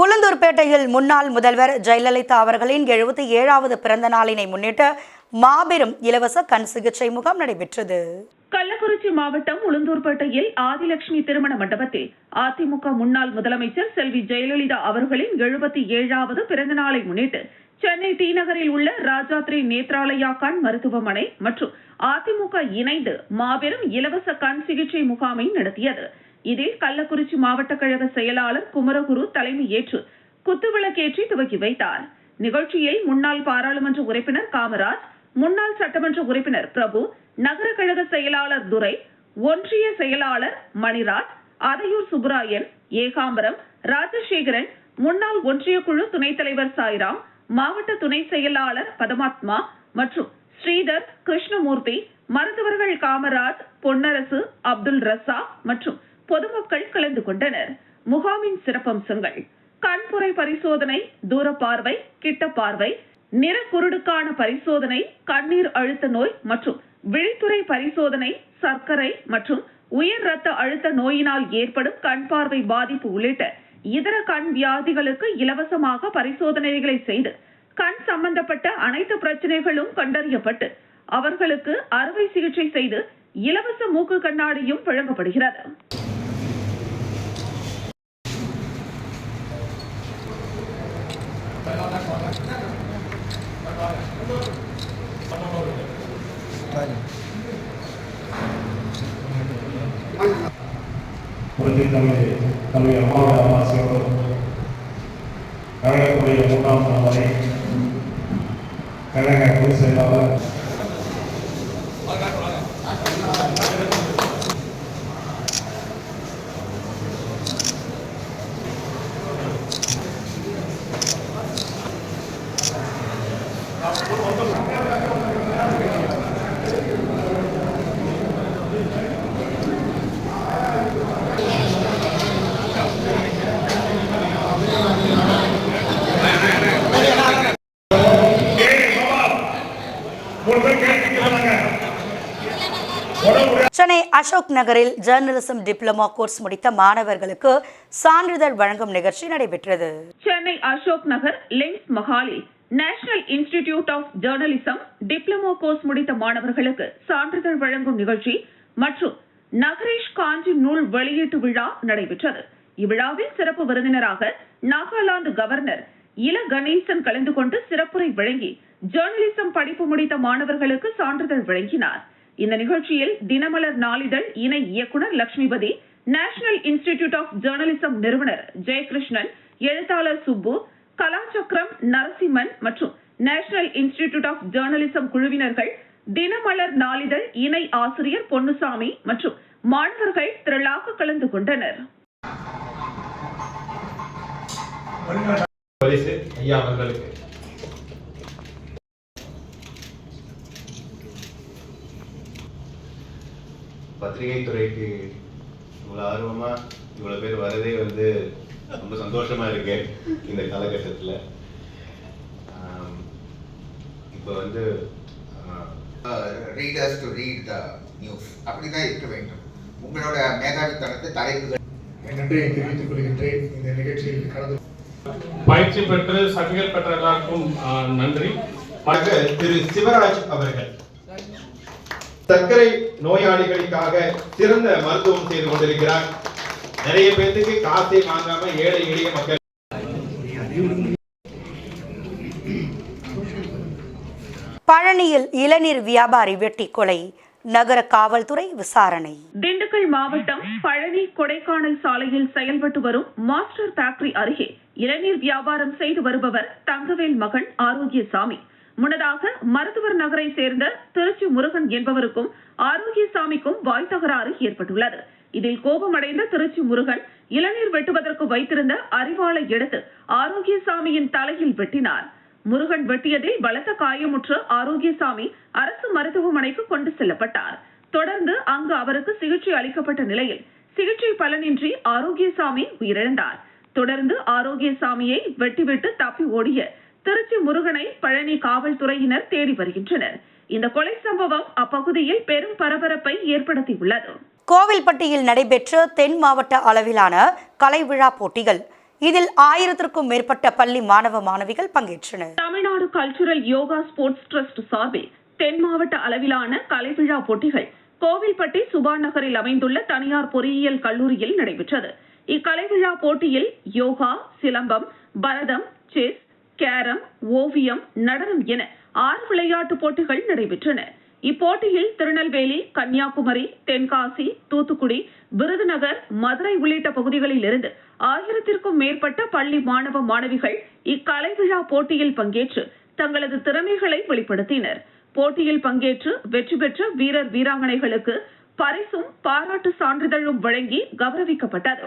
உளுந்தூர்பேட்டையில் முன்னாள் முதல்வர் ஜெயலலிதா அவர்களின் எழுபத்தி ஏழாவது பிறந்த நாளினை முன்னிட்டு மாபெரும் இலவச கண் சிகிச்சை முகாம் நடைபெற்றது. கள்ளக்குறிச்சி மாவட்டம் உளுந்தூர்பேட்டையில் ஆதிலட்சுமி திருமண மண்டபத்தில் அதிமுக முன்னாள் முதலமைச்சர் செல்வி ஜெயலலிதா அவர்களின் எழுபத்தி ஏழாவது பிறந்த நாளை முன்னிட்டு சென்னை டி நகரில் உள்ள ராஜாத்ரி நேத்ராலயா கண் மருத்துவமனை மற்றும் அதிமுக இணைந்து மாபெரும் இலவச கண் சிகிச்சை முகாமை நடத்தியது. இதில் கள்ளக்குறிச்சி மாவட்ட கழக செயலாளர் குமரகுரு தலைமையேற்று குத்துவிளக்கேற்றி துவக்கி வைத்தார். நிகழ்ச்சியில் முன்னாள் பாராளுமன்ற உறுப்பினர் காமராஜ் முன்னாள் சட்டமன்ற உறுப்பினர் பிரபு நகர கழக செயலாளர் துரை ஒன்றிய செயலாளர் மணிராஜ் அதையூர் சுப்புராயன் ஏகாம்பரம் ராஜசேகரன் முன்னாள் ஒன்றிய குழு துணைத் தலைவர் சாய்ராம் மாவட்ட துணை செயலாளர் பதமாத்மா மற்றும் ஸ்ரீதர் கிருஷ்ணமூர்த்தி மருத்துவர்கள் காமராஜ் பொன்னரசு அப்துல் ரசா மற்றும் பொதுமக்கள் கலந்து கொண்டனர். முகாமின் சிறப்பம்சங்கள். கண்புரை பரிசோதனை தூர பார்வை கிட்ட பார்வை நிறக்குருடுக்கான பரிசோதனை கண்ணீர் அழுத்த நோய் மற்றும் விழித்துறை பரிசோதனை சர்க்கரை மற்றும் உயர் ரத்த அழுத்த நோயினால் ஏற்படும் கண் பார்வை பாதிப்பு உள்ளிட்ட இதர கண் வியாதிகளுக்கு இலவசமாக பரிசோதனைகளை செய்து கண் சம்பந்தப்பட்ட அனைத்து பிரச்சனைகளும் கண்டறியப்பட்டு அவர்களுக்கு அறுவை சிகிச்சை செய்து இலவச மூக்கு கண்ணாடியும் வழங்கப்படுகிறது. புரட்சி தமிழ் தமிழ் அம்மாவோட கழகத்துடைய மூன்றாம் தலைமுறை கழக பொதுச் செயலாளர் அசோக் நகரில் ஜேர்னலிசம் டிப்ளமா கோர்ஸ் முடித்த மாணவர்களுக்கு சான்றிதழ் வழங்கும் நிகழ்ச்சி நடைபெற்றது. Chennai Ashok Nagar Links மஹாலில் National Institute of Journalism diploma course முடித்த மாணவர்களுக்கு சான்றிதழ் வழங்கும் நிகழ்ச்சி மற்றும் நகரேஷ் காஞ்சி நூல் வெளியீட்டு விழா நடைபெற்றது. இவ்விழாவில் சிறப்பு விருந்தினராக நாகாலாந்து கவர்னர் இல கணேசன் கலந்து கொண்டு சிறப்புரை வழங்கி ஜேர்னலிசம் படிப்பு முடித்த மாணவர்களுக்கு சான்றிதழ் வழங்கினார். இந்த நிகழ்ச்சியில் தினமலர் நாளிதழ் இணை இயக்குனர் Lakshmipathy national institute of journalism நிறுவனர் ஜெயகிருஷ்ணன் எழுத்தாளர் சுப்பு கலாச்சக்கரம் நரசிம்மன் மற்றும் நேஷனல் இன்ஸ்டிடியூட் ஆஃப் ஜேர்னலிசம் குழுவினர்கள் தினமலர் நாளிதழ் இணை ஆசிரியர் பொன்னுசாமி மற்றும் மாணவர்கள் திரளாக கலந்து கொண்டனர். ஐயா அவர்களுக்கு. பத்திரிகை துறைக்கு இவ்வளோ ஆர்வமா இவ்வளோ பேர் வரதே வந்து ரொம்ப சந்தோஷமா இருக்கு இந்த காலகட்டத்தில். இப்போ வந்து ஆஹ், readers to read the news அப்படிதான் இருக்க வேண்டும். உங்களோட மேதாவித்தனத்தை தலைப்புகள். நன்றியை தெரிவித்துக் கொள்கின்றேன். இந்த நிகழ்ச்சியில் கலந்து பயிற்சி பெற்று சர்டிபிகேட் பெற்ற எல்லாருக்கும் நன்றி. திரு சிவராஜ் அவர்கள். சர்க்கரை நோயாளிகளுக்காக சிறந்த மருத்துவம் செய்து கொண்டிருக்கிறார். நிறைய பேர்த்துக்கு காசை வாங்காம ஏழை எளிய மக்கள். பழனியில் இளநீர் வியாபாரி வெட்டி கொலை நகர காவல்துறை விசாரணை. திண்டுக்கல் மாவட்டம் பழனி கொடைக்கானல் சாலையில் செயல்பட்டு வரும் மாஸ்டர் ஃபேக்டரி அருகே இளநீர் வியாபாரம் செய்து வருபவர் தங்கவேல் மகன் ஆரோக்கியசாமி. முன்னதாக மருத்துவர் நகரை சேர்ந்த திருச்சி முருகன் என்பவருக்கும் ஆரோக்கியசாமிக்கும் வாய் தகராறு ஏற்பட்டுள்ளது. இதில் கோபமடைந்த திருச்சி முருகன் இளநீர் வெட்டுவதற்கு வைத்திருந்த அறிவாளை எடுத்து ஆரோக்கியசாமியின் தலையில் வெட்டினார். முருகன் வெட்டியதில் பலத்த காயமுற்று ஆரோக்கியசாமி அரசு மருத்துவமனைக்கு கொண்டு செல்லப்பட்டார். தொடர்ந்து அங்கு அவருக்கு சிகிச்சை அளிக்கப்பட்ட நிலையில் சிகிச்சை பலனின்றி ஆரோக்கியசாமி உயிரிழந்தார். தொடர்ந்து ஆரோக்கியசாமியை வெட்டிவிட்டு தப்பி ஓடிய திருச்சி முருகனை பழனி காவல்துறையினர் தேடி வருகின்றனர். இந்த கொலை சம்பவம் அப்பகுதியில் பெரும் பரபரப்பை ஏற்படுத்தியுள்ளது. கோவில்பட்டியில் நடைபெற்ற தென் மாவட்ட அளவிலான கலை விழா போட்டிகள் இதில் ஆயிரத்திற்கும் மேற்பட்ட பள்ளி மாணவ மாணவிகள் பங்கேற்றனர். Tamil Nadu cultural yoga sports trust சார்பில் தென் மாவட்ட அளவிலான கலைவிழா போட்டிகள் கோவில்பட்டி சுபா நகரில் அமைந்துள்ள தனியார் பொறியியல் கல்லூரியில் நடைபெற்றது. இக்கலைவிழா போட்டியில் யோகா சிலம்பம் பரதம் செஸ் கேரம் ஓவியம் நடனம் என ஆறு விளையாட்டுப் போட்டிகள் நடைபெற்றன. இப்போட்டியில் திருநெல்வேலி கன்னியாகுமரி தென்காசி தூத்துக்குடி விருதுநகர் மதுரை உள்ளிட்ட பகுதிகளில் இருந்து ஆயிரத்திற்கும் மேற்பட்ட பள்ளி மாணவ மாணவிகள் இக்கலை விழா போட்டியில் பங்கேற்று தங்களது திறமைகளை வெளிப்படுத்தினர். போட்டியில் பங்கேற்று வெற்றி பெற்ற வீரர் வீராங்கனைகளுக்கு பரிசும் பாராட்டு சான்றிதழும் வழங்கி கௌரவிக்கப்பட்டது.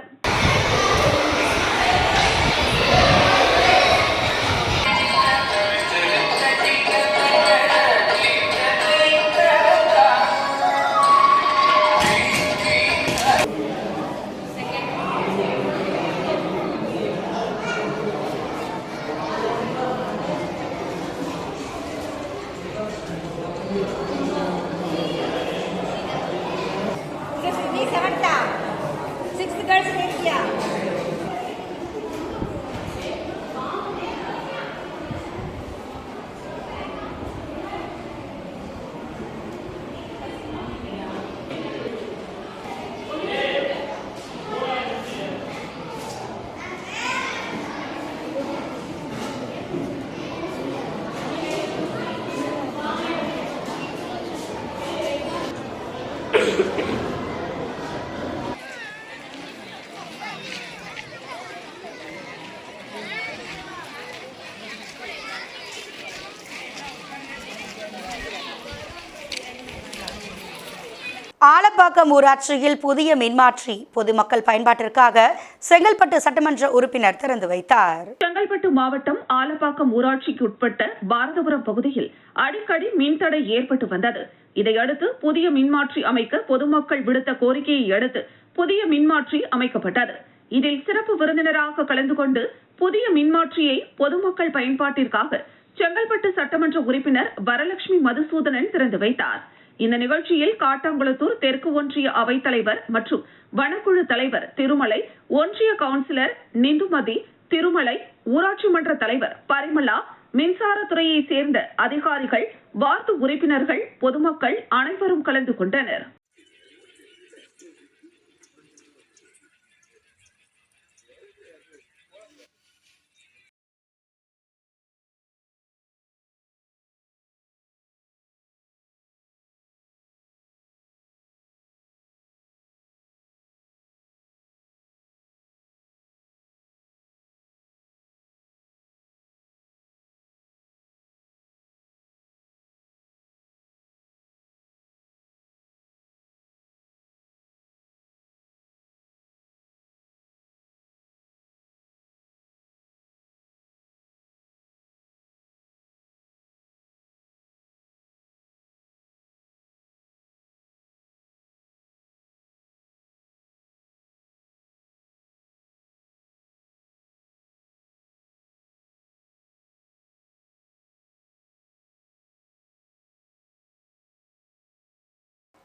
ஆலப்பாக்கம் ஊராட்சியில் புதிய மின்மாற்றி பொதுமக்கள் பயன்பாட்டிற்காக செங்கல்பட்டு சட்டமன்ற உறுப்பினர் திறந்து வைத்தார். செங்கல்பட்டு மாவட்டம் ஆலப்பாக்கம் ஊராட்சிக்கு உட்பட்ட பாரதபுரம் பகுதியில் அடிக்கடி மின்தடை ஏற்பட்டு வந்தது. இதையடுத்து புதிய மின்மாற்றி அமைக்க பொதுமக்கள் விடுத்த கோரிக்கையை அடுத்து புதிய மின்மாற்றி அமைக்கப்பட்டது. இதில் சிறப்பு விருந்தினராக கலந்து கொண்டு புதிய மின்மாற்றியை பொதுமக்கள் பயன்பாட்டிற்காக செங்கல்பட்டு சட்டமன்ற உறுப்பினர் வரலட்சுமி மதுசூதனன் திறந்து வைத்தார். இந்த நிகழ்ச்சியில் காட்டாங்குளத்தூர் தெற்கு ஒன்றிய அவைத்தலைவர் மற்றும் வனக்குழு தலைவர் திருமலை ஒன்றிய கவுன்சிலர் நிந்துமதி திருமலை ஊராட்சி மன்ற தலைவர் பரிமலா மின்சாரத்துறையை சேர்ந்த அதிகாரிகள் வார்டு உறுப்பினர்கள் பொதுமக்கள் அனைவரும் கலந்து கொண்டனர்.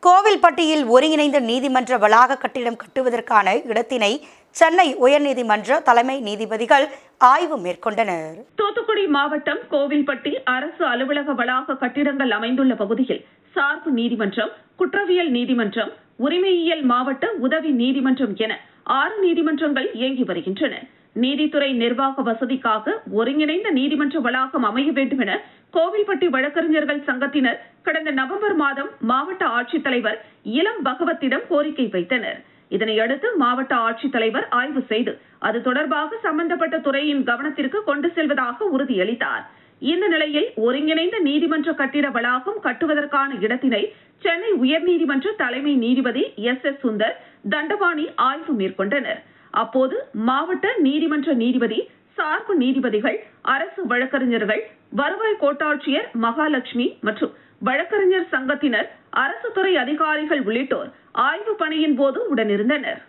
கோவில்பட்டியில் ஒருங்கிணைந்த நீதிமன்ற வளாக கட்டிடம் கட்டுவதற்கான இடத்தினை சென்னை உயர்நீதிமன்ற தலைமை நீதிபதிகள் ஆய்வு மேற்கொண்டனர். தூத்துக்குடி மாவட்டம் கோவில்பட்டி அரசு அலுவலக வளாக கட்டிடங்கள் அமைந்துள்ள பகுதியில் சார்பு நீதிமன்றம் குற்றவியல் நீதிமன்றம் உரிமையியல் மாவட்ட உதவி நீதிமன்றம் என ஆறு நீதிமன்றங்கள் இயங்கி வருகின்றன. நீதித்துறை நிர்வாக வசதிக்காக ஒருங்கிணைந்த நீதிமன்ற வளாகம் அமைய வேண்டும் என கோவில்பட்டி வழக்கறிஞர்கள் சங்கத்தினர் கடந்த நவம்பர் மாதம் மாவட்ட ஆட்சித்தலைவர் இளம் பகவத்திடம் கோரிக்கை வைத்தனர். இதனையடுத்து மாவட்ட ஆட்சித்தலைவர் ஆய்வு செய்து அது தொடர்பாக சம்பந்தப்பட்ட துறையின் கவனத்திற்கு கொண்டு செல்வதாக உறுதியளித்தார். இந்த நிலையில் ஒருங்கிணைந்த நீதிமன்ற கட்டிட வளாகம் கட்டுவதற்கான இடத்தினை சென்னை உயர்நீதிமன்ற தலைமை நீதிபதி எஸ் எஸ் சுந்தர் தண்டபாணி ஆய்வு மேற்கொண்டனர். அப்போது மாவட்ட நீதிமன்ற நீதிபதி சார்பு நீதிபதிகள் அரசு வழக்கறிஞர்கள் வருவாய் கோட்டாட்சியர் மகாலட்சுமி மற்றும் வழக்கறிஞர் சங்கத்தினர் அரசு துறை அதிகாரிகள் உள்ளிட்டோர் ஆய்வு பணியின் போது உடனிருந்தனர்.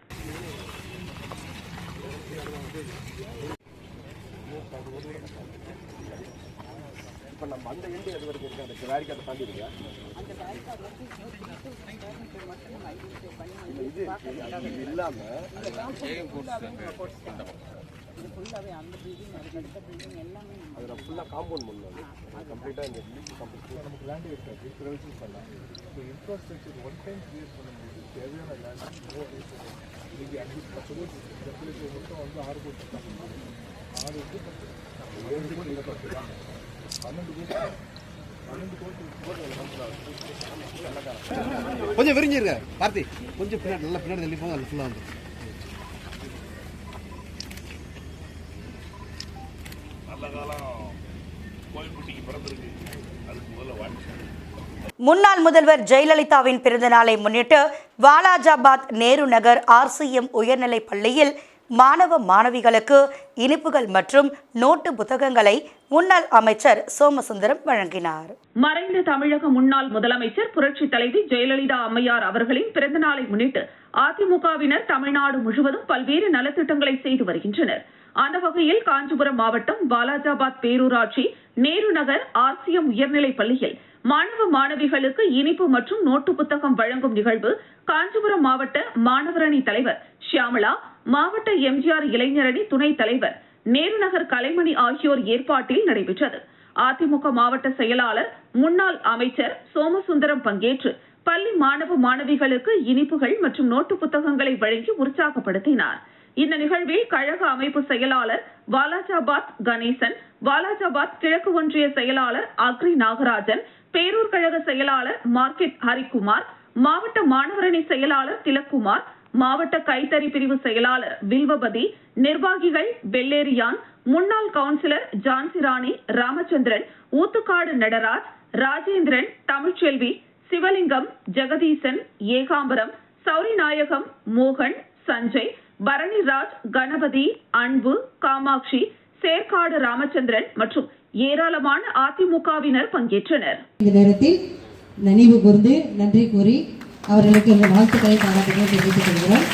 ஃபுல்லாகவே அந்த பில்டிங் அதுக்கு அடுத்த பில்டிங் எல்லாமே நம்ம அதில் ஃபுல்லாக காம்பவுண்ட் பண்ணணும் கம்ப்ளீட்டாக இந்த கம்ப்ளீட் நமக்கு லேண்ட் இருக்காது. ப்ரைவேட்டைஸ் பண்ணலாம். So infrastructure one time create பண்ணும்போது தேவையான லேண்ட் இன்னைக்கு அஞ்சு பத்து மட்டும் வந்து ஆறு கோடி ஆறு வந்து பத்து ஏழு கோடி பத்து பன்னெண்டு கோடி கொஞ்சம் விரிஞ்சிருங்க பார்த்தி கொஞ்சம் பின்னாடி நல்லா பின்னாடி தள்ளி போங்க அது ஃபுல்லாக வந்து. முன்னாள் முதல்வர் ஜெயலலிதாவின் பிறந்த நாளை முன்னிட்டு வாலாஜாபாத் நேரு நகர் ஆர்சிஎம் உயர்நிலைப் பள்ளியில் மாணவ மாணவிகளுக்கு இனிப்புகள் மற்றும் நோட்டு புத்தகங்களை முன்னாள் அமைச்சர் சோமசுந்தரம் வழங்கினார். மறைந்த தமிழக முன்னாள் முதலமைச்சர் புரட்சி தலைவி ஜெயலலிதா அம்மையார் அவர்களின் பிறந்த நாளை முன்னிட்டு அதிமுகவினர் தமிழ்நாடு முழுவதும் பல்வேறு நலத்திட்டங்களை செய்து வருகின்றனர். அந்த வகையில் காஞ்சிபுரம் மாவட்டம் பாலாஜாபாத் பேரூராட்சி நேரு நகர் ஆர்சிஎம் உயர்நிலைப் பள்ளியில் மாணவ மாணவிகளுக்கு இனிப்பு மற்றும் நோட்டு புத்தகம் வழங்கும் நிகழ்வு காஞ்சிபுரம் மாவட்ட மாணவரணி தலைவர் ஷியாமலா மாவட்ட எம்ஜிஆர் இளைஞரணி துணைத் தலைவர் நேரு நகர் கலைமணி ஆகியோர் ஏற்பாட்டில் நடைபெற்றது. அதிமுக மாவட்ட செயலாளர் முன்னாள் அமைச்சர் சோமசுந்தரம் பங்கேற்று பள்ளி மாணவ மாணவிகளுக்கு இனிப்புகள் மற்றும் நோட்டு புத்தகங்களை வழங்கி உற்சாகப்படுத்தினார். இந்த நிகழ்வில் கழக அமைப்பு செயலாளர் வாலாஜாபாத் கணேசன் வாலாஜாபாத் கிழக்கு ஒன்றிய செயலாளர் அக்ரி நாகராஜன் பேரூர் கழக செயலாளர் மார்க்கெட் ஹரிக்குமார் மாவட்ட மாணவரணி செயலாளர் திலக்குமார் மாவட்ட கைத்தறி பிரிவு செயலாளர் வில்வபதி நிர்வாகிகள் வெள்ளேரியான் முன்னாள் கவுன்சிலர் ஜான்சிராணி ராமச்சந்திரன் ஊத்துக்காடு நடராஜ் ராஜேந்திரன் தமிழ்ச்செல்வி சிவலிங்கம் ஜெகதீசன் ஏகாம்பரம் சௌரிநாயகம் மோகன் சஞ்சய் பரணிராஜ் கணபதி அன்பு காமாட்சி சேர்க்காடு ராமச்சந்திரன் மற்றும் ஏராளமான அதிமுகவினர் பங்கேற்றனர். இந்த நேரத்தில் நினைவு கூர்ந்து நன்றி கூறி அவர்களுக்கு இந்த வாழ்த்துக்களை பாராட்டுகளை தெரிவித்துக் கொள்கிறோம்.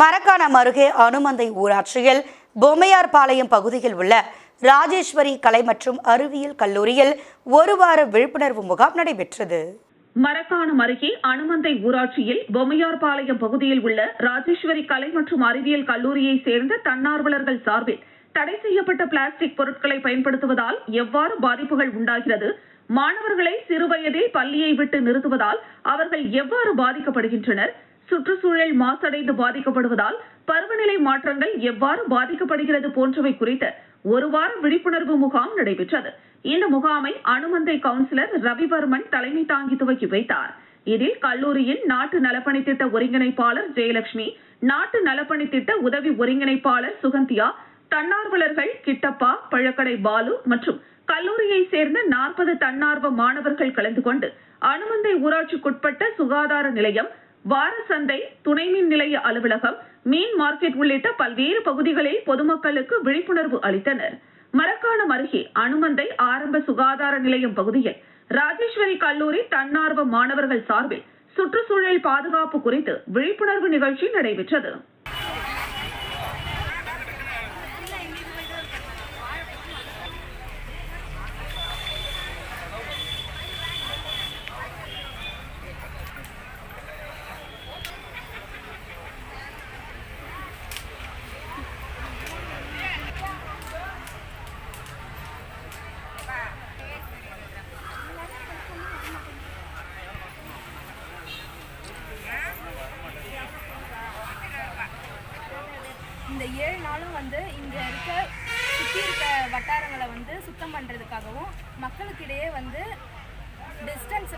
மரக்காணம் அருகே அனுமந்தை ஊராட்சியில் பொம்மையார்பாளையம் பகுதியில் உள்ள ராஜேஸ்வரி கலை மற்றும் அறிவியல் கல்லூரியில் ஒரு வார விழிப்புணர்வு முகாம் நடைபெற்றது. மரக்காணம் அருகே அனுமந்தை ஊராட்சியில் பொம்மையார்பாளையம் பகுதியில் உள்ள ராஜேஸ்வரி கலை மற்றும் அறிவியல் கல்லூரியை சேர்ந்த தன்னார்வலர்கள் சார்பில் தடை செய்யப்பட்ட பிளாஸ்டிக் பொருட்களை பயன்படுத்துவதால் எவ்வாறு பாதிப்புகள் உண்டாகிறது? மாணவர்களை சிறுவயதில் பள்ளியை விட்டு நிறுத்துவதால் அவர்கள் எவ்வாறு பாதிக்கப்படுகின்றனர்? சுற்றுச்சூழல் மாசடைந்து பாதிக்கப்படுவதால் பருவநிலை மாற்றங்கள் எவ்வாறு பாதிக்கப்படுகிறது போன்றவை குறித்து ஒரு வார விழிப்புணர்வு முகாம் நடைபெற்றது. இந்த முகாமை அனுமந்தை கவுன்சிலர் ரவிவர்மன் தலைமை தாங்கி துவக்கி வைத்தார். இதில் கல்லூரியின் நாட்டு நலப்பணி திட்ட ஒருங்கிணைப்பாளர் ஜெயலட்சுமி நாட்டு நலப்பணி திட்ட உதவி ஒருங்கிணைப்பாளர் சுகந்தியா தன்னார்வலர்கள் கிட்டப்பா பழக்கடை பாலு மற்றும் கல்லூரியை சேர்ந்த நாற்பது தன்னார்வ மாணவர்கள் கலந்து கொண்டு அனுமந்தை ஊராட்சிக்குட்பட்ட சுகாதார நிலையம் வார சந்தை துணை மின் நிலைய அலுவலகம் மீன் மார்க்கெட் உள்ளிட்ட பல்வேறு பகுதிகளில் பொதுமக்களுக்கு விழிப்புணர்வு அளித்தனர். மரக்காணம் அருகே அனுமந்தை ஆரம்ப சுகாதார நிலையம் பகுதியில் ராஜேஸ்வரி கல்லூரி தன்னார்வ மாணவர்கள் சார்பில் சுற்றுச்சூழல் பாதுகாப்பு குறித்து விழிப்புணர்வு நிகழ்ச்சி நடைபெற்றது. நாளும் வந்து இங்கே இருக்க சுற்றி இருக்க வட்டாரங்களை வந்து சுத்தம் பண்ணுறதுக்காகவும் மக்களுக்கிடையே வந்து டிஸ்டன்ஸ்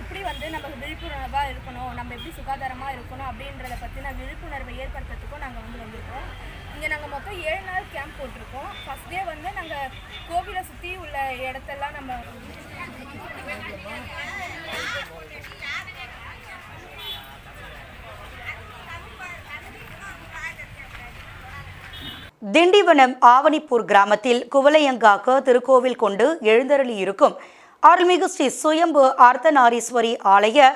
எப்படி வந்து நம்ம விழிப்புணர்வாக இருக்கணும் நம்ம எப்படி சுகாதாரமாக இருக்கணும் அப்படின்றத பற்றின விழிப்புணர்வை ஏற்படுத்துறதுக்கும் நாங்கள் வந்து வந்திருக்கோம். இங்கே நாங்கள் மொத்தம் ஏழு நாள் கேம்ப் போட்டிருக்கோம். ஃபஸ்ட் டே வந்து நாங்கள் கோவிலை சுற்றி உள்ள இடத்தெல்லாம் நம்ம திண்டிவனம் ஆவணிப்பூர் கிராமத்தில் குவலையங்காக்க திருக்கோவில் கொண்டு எழுந்தருளியிருக்கும் அருள்மிகு ஸ்ரீ சுயம்பு அர்த்தநாரீஸ்வரி ஆலய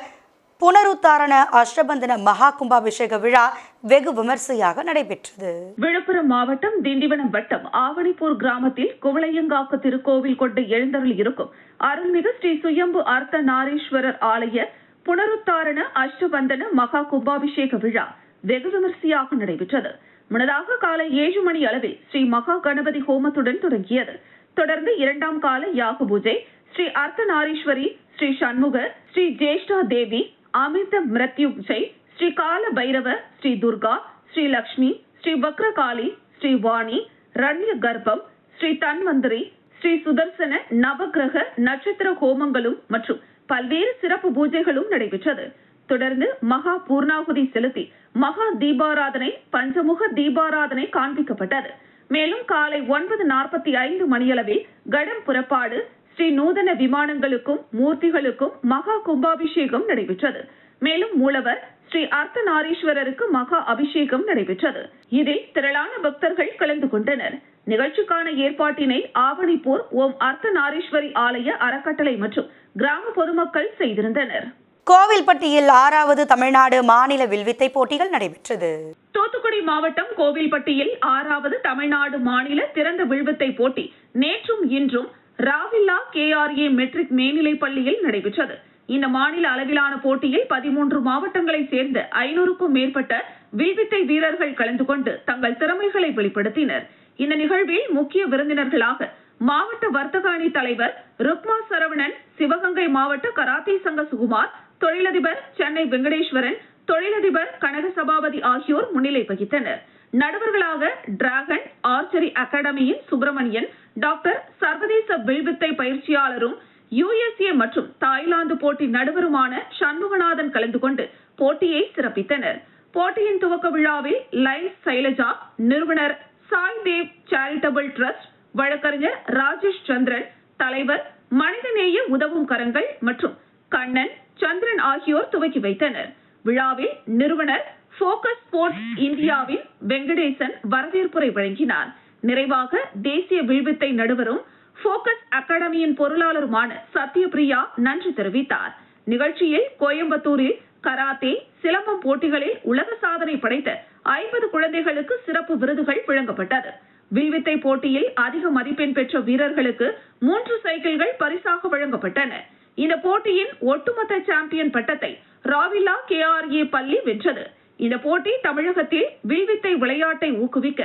புனருத்தாரண அஷ்டபந்தன மகா கும்பாபிஷேக விழா வெகு விமர்சையாக நடைபெற்றது. விழுப்புரம் மாவட்டம் திண்டிவனம் வட்டம் ஆவணிப்பூர் கிராமத்தில் குவளையங்காக்கு திருக்கோவில் கொண்டு எழுந்தருள் இருக்கும். அருள்மிகு ஸ்ரீ சுயம்பு அர்த்த நாரீஸ்வரர் ஆலய புனருத்தாரண அஷ்டபந்தன மகா கும்பாபிஷேக விழா வெகு விமர்சையாக நடைபெற்றது. முன்னதாக காலை ஏழு மணி அளவில் ஸ்ரீ மகா கணபதி ஹோமத்துடன் தொடங்கியது. தொடர்ந்து இரண்டாம் கால யாக பூஜை ஸ்ரீ அர்த்தநாரீஸ்வரி ஸ்ரீ சண்முக ஸ்ரீ ஜேஷ்டா தேவி அமிர்த மிருத்யுஜை ஸ்ரீ கால பைரவ ஸ்ரீ துர்கா ஸ்ரீ லக்ஷ்மி ஸ்ரீ வக்ரகாளி ஸ்ரீ வாணி ரண்ய கர்ப்பம் ஸ்ரீ தன்வந்திரி ஸ்ரீ சுதர்சன நவகிரக நட்சத்திர ஹோமங்களும் மற்றும் பல்வேறு சிறப்பு பூஜைகளும் நடைபெற்றது. தொடர்ந்து மகா பூர்ணாகுதி செலுத்தி மகா தீபாராதனை பஞ்சமுக தீபாராதனை காண்பிக்கப்பட்டது. மேலும் காலை ஒன்பது நாற்பத்தி ஐந்து மணியளவில் கடம் புறப்பாடு ஸ்ரீ நூதன விமானங்களுக்கும் மூர்த்திகளுக்கும் மகா கும்பாபிஷேகம் நடைபெற்றது. மேலும் மூலவர் ஸ்ரீ அர்த்தநாரீஸ்வரருக்கு மகா அபிஷேகம் நடைபெற்றது. இதில் திரளான பக்தர்கள் கலந்து கொண்டனர். நிகழ்ச்சிக்கான ஏற்பாட்டினை ஆவணிப்பூர் ஓம் அர்த்தநாரீஸ்வரி ஆலய அறக்கட்டளை மற்றும் கிராம பொதுமக்கள் செய்திருந்தனர். கோவில்பட்டியில் ஆறாவது தமிழ்நாடு மாநில வில்வித்தை போட்டிகள் நடைபெற்றது. தூத்துக்குடி மாவட்டம் கோவில்பட்டியில் ஆறாவது தமிழ்நாடு மாநில திறந்த வில்வித்தை போட்டி நேற்றும் இன்றும் ராவில்லா கேஆர்ஏ மெட்ரிக் மேல்நிலைப் பள்ளியில் நடைபெற்றது. இந்த மாநில அளவிலான போட்டியில் பதிமூன்று மாவட்டங்களைச் சேர்ந்த ஐநூறுக்கும் மேற்பட்ட வில்வித்தை வீரர்கள் கலந்து கொண்டு தங்கள் திறமைகளை வெளிப்படுத்தினர். இந்த நிகழ்வில் முக்கிய விருந்தினர்களாக மாவட்ட வர்த்தக அணி தலைவர் ருக்மா சரவணன் சிவகங்கை மாவட்ட கராத்தே சங்க சுகுமார் தொழிலதிபர் சென்னை வெங்கடேஸ்வரன் தொழிலதிபர் கனக சபாபதி ஆகியோர் முன்னிலை வகித்தனர். நடுவர்களாக டிராகன் ஆர்ச்சரி அகாடமியின் சுப்பிரமணியன் டாக்டர் சர்வதேச வில்வித்தை பயிற்சியாளரும் யுஎஸ்ஏ மற்றும் தாய்லாந்து போட்டி நடுவருமான சண்முகநாதன் கலந்து கொண்டு போட்டியை சிறப்பித்தனர். போட்டியின் துவக்க விழாவில் லைன்ஸ் சைலஜா நிறுவனர் சாய் தேவ் சேரிட்டபிள் டிரஸ்ட் வழக்கறிஞர் ராஜேஷ் சந்திரன் தலைவர் மனிதநேய உதவும் கரங்கள் மற்றும் கண்ணன் சந்திரன் ஆகியோர் துவக்கி வைத்தனர். விழாவில் நிறுவனர் போக்கஸ் ஸ்போர்ட்ஸ் இந்தியாவின் வெங்கடேசன் வரவேற்புரை வழங்கினார். நிறைவாக தேசிய வில்வித்தை நடுவரும் போக்கஸ் அகாடமியின் பொருளாளருமான சத்யபிரியா நன்றி தெரிவித்தார். நிகழ்ச்சியில் கோயம்புத்தூரில் கராத்தே சிலம்பம் போட்டிகளில் உலக சாதனை படைத்த ஐம்பது குழந்தைகளுக்கு சிறப்பு விருதுகள் வழங்கப்பட்டது. வில்வித்தை போட்டியில் அதிக மதிப்பெண் பெற்ற வீரர்களுக்கு மூன்று சைக்கிள்கள் பரிசாக வழங்கப்பட்டன. இந்த போட்டியின் ஒட்டுமொத்த சாம்பியன் பட்டத்தை ராவில்லா கேஆர்ஏ பள்ளி வென்றது. இந்த போட்டி தமிழகத்தில் வில்வித்தை விளையாட்டை ஊக்குவிக்க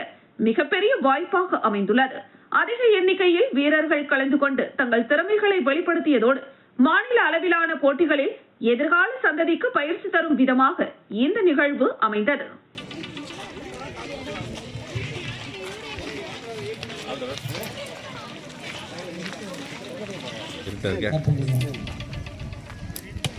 மிகப்பெரிய வாய்ப்பாக அமைந்துள்ளது. அதிக எண்ணிக்கையில் வீரர்கள் கலந்து கொண்டு தங்கள் திறமைகளை வெளிப்படுத்தியதோடு மாநில அளவிலான போட்டிகளில் எதிர்கால சந்ததிக்கு பயிற்சி தரும் விதமாக இந்த நிகழ்வு அமைந்தது.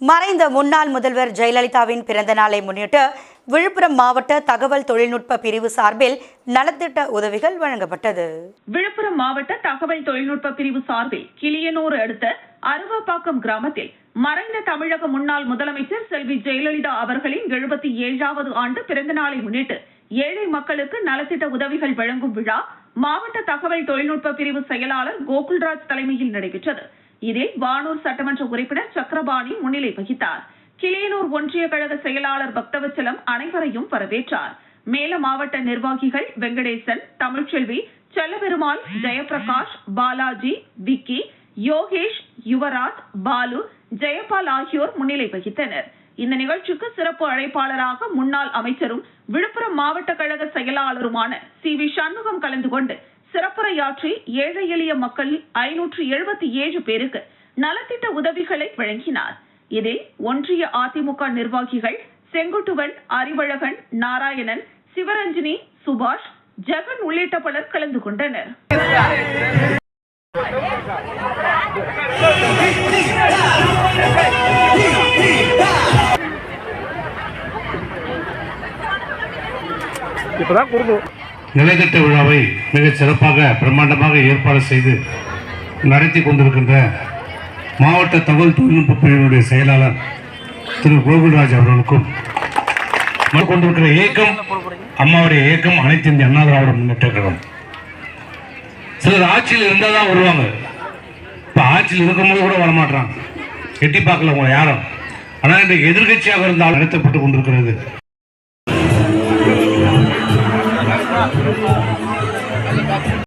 மறைந்த முன்னாள் முதல்வர் ஜெயலலிதாவின் பிறந்த நாளை முன்னிட்டு விழுப்புரம் மாவட்ட தகவல் தொழில்நுட்ப பிரிவு சார்பில் நலத்திட்ட உதவிகள் வழங்கப்பட்டது. விழுப்புரம் மாவட்ட தகவல் தொழில்நுட்ப பிரிவு சார்பில் கிளியனூர் அடுத்த அருவாப்பாக்கம் கிராமத்தில் மறைந்த தமிழக முன்னாள் முதலமைச்சர் செல்வி ஜெயலலிதா அவர்களின் எழுபத்தி ஏழாவது ஆண்டு பிறந்த நாளை முன்னிட்டு ஏழை மக்களுக்கு நலத்திட்ட உதவிகள் வழங்கும் விழா மாவட்ட தகவல் தொழில்நுட்ப பிரிவு செயலாளர் கோகுல்ராஜ் தலைமையில் நடைபெற்றது. இதில் வானூர் சட்டமன்ற உறுப்பினர் சக்கரபாணி முன்னிலை வகித்தார். கிளியனூர் ஒன்றிய கழக செயலாளர் பக்தவச்சலம் அனைவரையும் வரவேற்றார். மேல மாவட்ட நிர்வாகிகள் வெங்கடேசன் தமிழ்ச்செல்வி செல்லபெருமாள் ஜெயபிரகாஷ் பாலாஜி விக்கி யோகேஷ் யுவராஜ் பாலு ஜெயபால் ஆகியோர் முன்னிலை வகித்தனர். இந்த நிகழ்ச்சிக்கு சிறப்பு அழைப்பாளராக முன்னாள் அமைச்சரும் விழுப்புரம் மாவட்ட கழக செயலாளருமான சி வி சண்முகம் கலந்து கொண்டு சிறப்புரையாற்றி ஏழை எளிய மக்கள் ஐநூற்று எழுபத்தி ஏழு பேருக்கு நலத்திட்ட உதவிகளை வழங்கினார் இதில் ஒன்றிய அதிமுக நிர்வாகிகள் செங்குட்டுவன் அறிவழகன் நாராயணன் சிவரஞ்சினி சுபாஷ் ஜெகன் உள்ளிட்ட பலர் கலந்து கொண்டனர் இப்பதான் கொடுக்கும் நிலைத்திட்ட விழாவை மிக சிறப்பாக பிரம்மாண்டமாக ஏற்பாடு செய்து நடத்தி கொண்டிருக்கின்ற மாவட்ட தகவல் தொழில்நுட்ப பிரிவினுடைய செயலாளர் திரு கோகுல்ராஜ் அவர்களுக்கும் கொண்டிருக்கிற இயக்கம் அம்மாவுடைய இயக்கம் அனைத்து இந்திய அண்ணா திராவிட முன்னேற்ற கழகம். சிலர் ஆட்சியில் இருந்தால் தான் வருவாங்க. இப்போ ஆட்சியில் இருக்கும்போது கூட வரமாட்டாங்க எட்டி பார்க்கல உங்களை யாரும். ஆனால் இன்றைக்கு எதிர்கட்சியாக இருந்தால் நடத்தப்பட்டு கொண்டிருக்கிறது. 何?